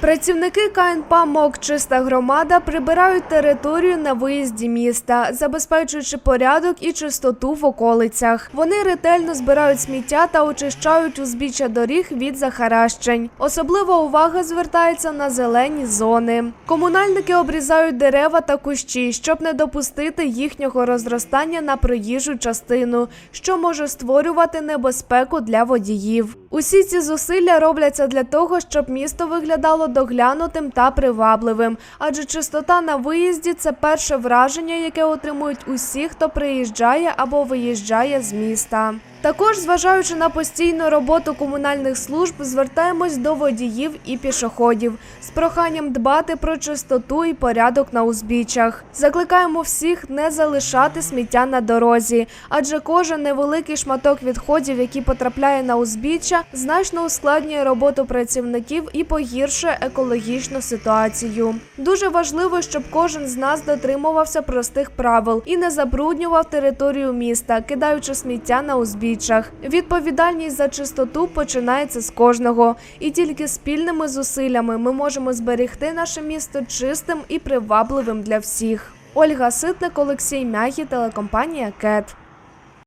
Працівники КНП МОК Чиста громада прибирають територію на виїзді міста, забезпечуючи порядок і чистоту в околицях. Вони ретельно збирають сміття та очищають узбіччя доріг від захаращень. Особлива увага звертається на зелені зони. Комунальники обрізають дерева та кущі, щоб не допустити їхнього розростання на проїжджу частину, що може створювати небезпеку для водіїв. Усі ці зусилля робляться для того, щоб місто виглядало доглянутим та привабливим, адже чистота на виїзді це перше враження, яке отримують усі, хто приїжджає або виїжджає з міста. Також, зважаючи на постійну роботу комунальних служб, звертаємось до водіїв і пішоходів з проханням дбати про чистоту і порядок на узбіччях. Закликаємо всіх не залишати сміття на дорозі, адже кожен невеликий шматок відходів, який потрапляє на узбіччя, значно ускладнює роботу працівників і погіршує екологічну ситуацію. Дуже важливо, щоб кожен з нас дотримувався простих правил і не забруднював територію міста, кидаючи сміття на узбіччях. Відповідальність за чистоту починається з кожного, і тільки спільними зусиллями ми можемо зберегти наше місто чистим і привабливим для всіх. Ольга Ситник, Олексій Мягі, телекомпанія КЕТ.